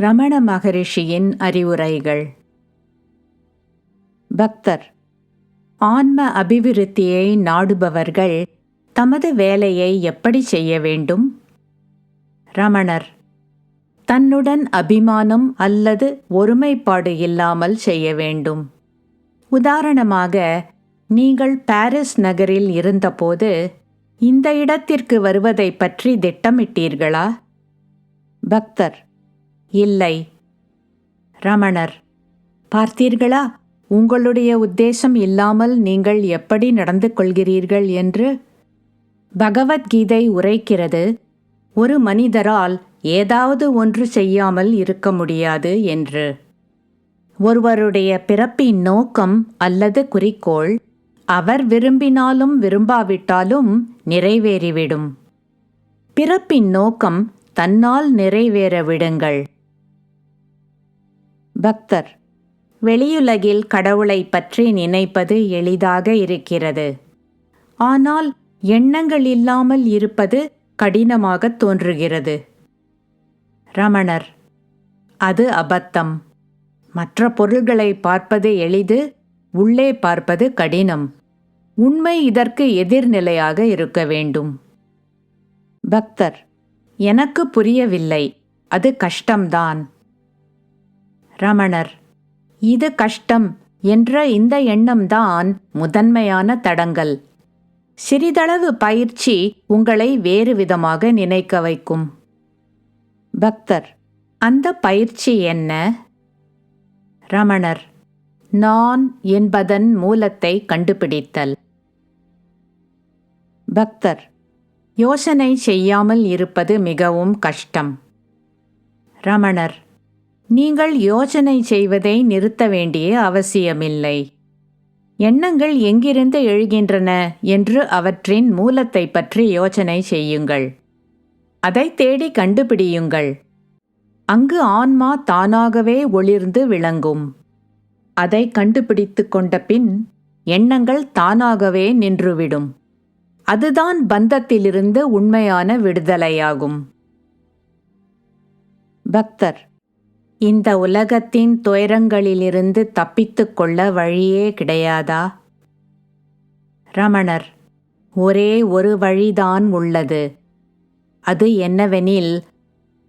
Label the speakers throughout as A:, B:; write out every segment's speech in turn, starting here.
A: ரமண மகரிஷியின் அறிவுரைகள். பக்தர். ஆன்ம அபிவிருத்தியை நாடுபவர்கள் தமது வேலையை எப்படி செய்ய வேண்டும்? ரமணர். தன்னுடன் அபிமானம் அல்லது ஒருமைப்பாடு இல்லாமல் செய்ய வேண்டும். உதாரணமாக நீங்கள் பாரிஸ் நகரில் இருந்தபோது இந்த இடத்திற்கு வருவதை பற்றி திட்டமிட்டீர்களா? பக்தர். இல்லை. ரமணர் பார்த்தீர்களா? உங்களுடைய உத்தேசம் இல்லாமல் நீங்கள் எப்படி நடந்து கொள்கிறீர்கள் என்று? பகவத்கீதை உரைக்கிறது ஒரு மனிதரால் ஏதாவது ஒன்று செய்யாமல் இருக்க முடியாது என்று. ஒருவருடைய பிறப்பின் நோக்கம் அல்லது குறிக்கோள் அவர் விரும்பினாலும் விரும்பாவிட்டாலும் நிறைவேறிவிடும். பிறப்பின் நோக்கம் தன்னால் நிறைவேற விடுங்கள். பக்தர் வெளியுலகில் கடவுளை பற்றி நினைப்பது எளிதாக இருக்கிறது. ஆனால் எண்ணங்கள் இல்லாமல் இருப்பது கடினமாக தோன்றுகிறது. ரமணர் அது அபத்தம். மற்ற பொருள்களை பார்ப்பது எளிது உள்ளே பார்ப்பது கடினம். உண்மை இதற்கு எதிர்நிலையாக இருக்க வேண்டும். பக்தர் எனக்கு புரியவில்லை அது கஷ்டம்தான். ரமணர். இது கஷ்டம் என்ற இந்த எண்ணம்தான் முதன்மையான தடங்கல் சிறிதளவு பயிற்சி உங்களை வேறு விதமாக நினைக்க வைக்கும். பக்தர் அந்த பயிற்சி என்ன? ரமணர் நான் என்பதன் மூலத்தை கண்டுபிடித்தல். பக்தர் யோசனை செய்யாமல் இருப்பது மிகவும் கஷ்டம். ரமணர் நீங்கள் யோசனை செய்வதை நிறுத்த வேண்டிய அவசியமில்லை. எண்ணங்கள் எங்கிருந்து எழுகின்றன என்று அவற்றின் மூலத்தை பற்றி யோசனை செய்யுங்கள். அதை தேடி கண்டுபிடியுங்கள். அங்கு ஆன்மா தானாகவே ஒளிர்ந்து விளங்கும். அதை கண்டுபிடித்து கொண்ட பின் எண்ணங்கள் தானாகவே நின்றுவிடும். அதுதான் பந்தத்திலிருந்து உண்மையான விடுதலையாகும். பக்தர் இந்த உலகத்தின் துயரங்களிலிருந்து தப்பித்து கொள்ள வழியே கிடையாதா? ரமணர் ஒரே ஒரு வழிதான் உள்ளது. அது என்னவெனில்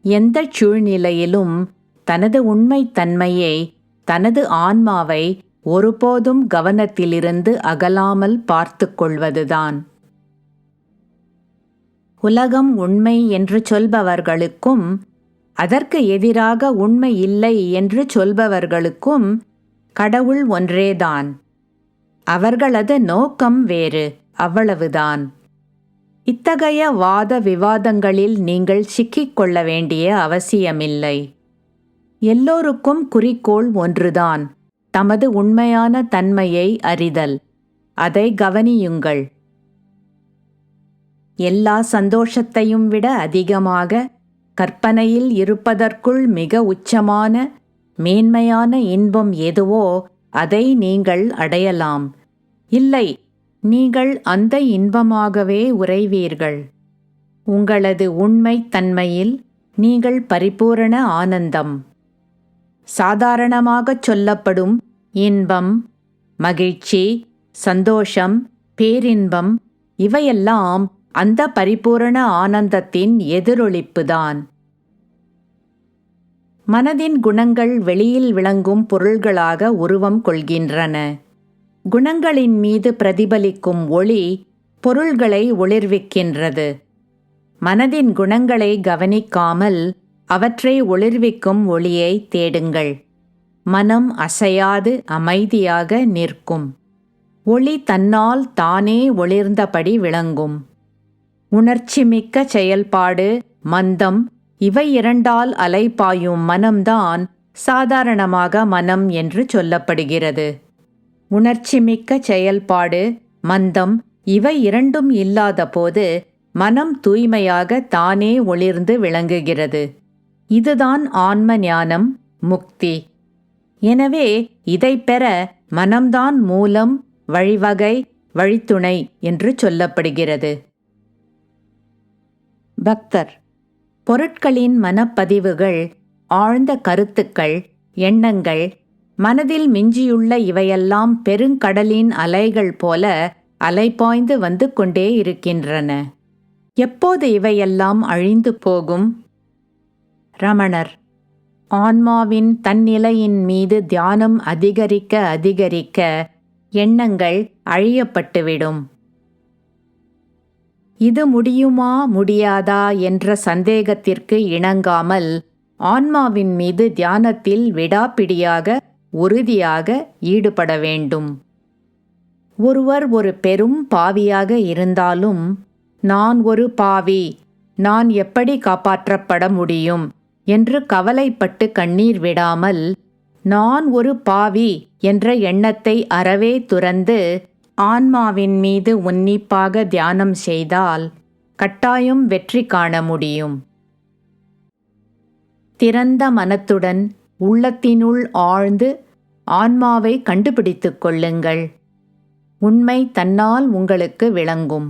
A: எந்த சூழ்நிலையிலும் தனது உண்மைத்தன்மையை தனது ஆன்மாவை ஒருபோதும் கவனத்திலிருந்து அகலாமல் பார்த்து கொள்வதுதான். உலகம் உண்மை என்று சொல்பவர்களுக்கும் அதற்கு எதிராக உண்மை இல்லை என்று சொல்பவர்களுக்கும் கடவுள் ஒன்றேதான். அவர்களது நோக்கம் வேறு அவ்வளவுதான். இத்தகைய வாத விவாதங்களில் நீங்கள் சிக்கிக் கொள்ள வேண்டிய அவசியமில்லை. எல்லோருக்கும் குறிக்கோள் ஒன்றுதான் தமது உண்மையான தன்மையை அறிதல். அதை கவனியுங்கள். எல்லா சந்தோஷத்தையும் விட அதிகமாக கற்பனையில் இருப்பதற்குள் மிக உச்சமான மேன்மையான இன்பம் எதுவோ அதை நீங்கள் அடையலாம். இல்லை நீங்கள் அந்த இன்பமாகவே உறைவீர்கள். உங்களது உண்மை தன்மையில் நீங்கள் பரிபூரண ஆனந்தம். சாதாரணமாகச் சொல்லப்படும் இன்பம் மகிழ்ச்சி சந்தோஷம் பேரின்பம் இவையெல்லாம் அந்த பரிபூரண ஆனந்தத்தின் எதிரொலிப்புதான். மனதின் குணங்கள் வெளியில் விளங்கும் பொருள்களாக உருவம் கொள்கின்றன. குணங்களின் மீது பிரதிபலிக்கும் ஒளி பொருள்களை ஒளிர்விக்கின்றது. மனதின் குணங்களை கவனிக்காமல் அவற்றை ஒளிர்விக்கும் ஒளியை தேடுங்கள். மனம் அசையாது அமைதியாக நிற்கும். ஒளி தன்னால் தானே ஒளிர்ந்தபடி விளங்கும். உணர்ச்சிமிக்க செயல்பாடு மந்தம் இவை இரண்டால் அலைப்பாயும் மனம்தான் சாதாரணமாக மனம் என்று சொல்லப்படுகிறது. உணர்ச்சிமிக்க செயல்பாடு மந்தம் இவை இரண்டும் இல்லாத போது மனம் தூய்மையாக தானே ஒளிர்ந்து விளங்குகிறது. இதுதான் ஆன்ம ஞானம் முக்தி. எனவே இதை பெற மனம்தான் மூலம் வழிவகை வழித்துணை என்று சொல்லப்படுகிறது. பக்தர். பொருட்களின் மனப்பதிவுகள் ஆழ்ந்த கருத்துக்கள் எண்ணங்கள் மனதில் மிஞ்சியுள்ள இவையெல்லாம் பெருங்கடலின் அலைகள் போல அலைபாய்ந்து வந்து கொண்டே இருக்கின்றன. எப்போது இவையெல்லாம் அழிந்து போகும்? ரமணர். ஆன்மாவின் தன்னிலையின் மீது தியானம் அதிகரிக்க அதிகரிக்க எண்ணங்கள் அழியப்பட்டுவிடும். இது முடியுமா முடியாதா என்ற சந்தேகத்திற்கு இணங்காமல் ஆன்மாவின் மீது தியானத்தில் விடாப்பிடியாக உறுதியாக ஈடுபட வேண்டும். ஒருவர் ஒரு பெரும் பாவியாக இருந்தாலும் நான் ஒரு பாவி நான் எப்படி காப்பாற்றப்பட முடியும்? என்று கவலைப்பட்டு கண்ணீர் விடாமல் நான் ஒரு பாவி என்ற எண்ணத்தை அறவே துறந்து ஆன்மாவின் மீது உன்னிப்பாக தியானம் செய்தால் கட்டாயம் வெற்றி காண முடியும். திறந்த மனத்துடன் உள்ளத்தினுள் ஆழ்ந்து ஆன்மாவை கண்டுபிடித்துக் கொள்ளுங்கள். உண்மை தன்னால் உங்களுக்கு விளங்கும்.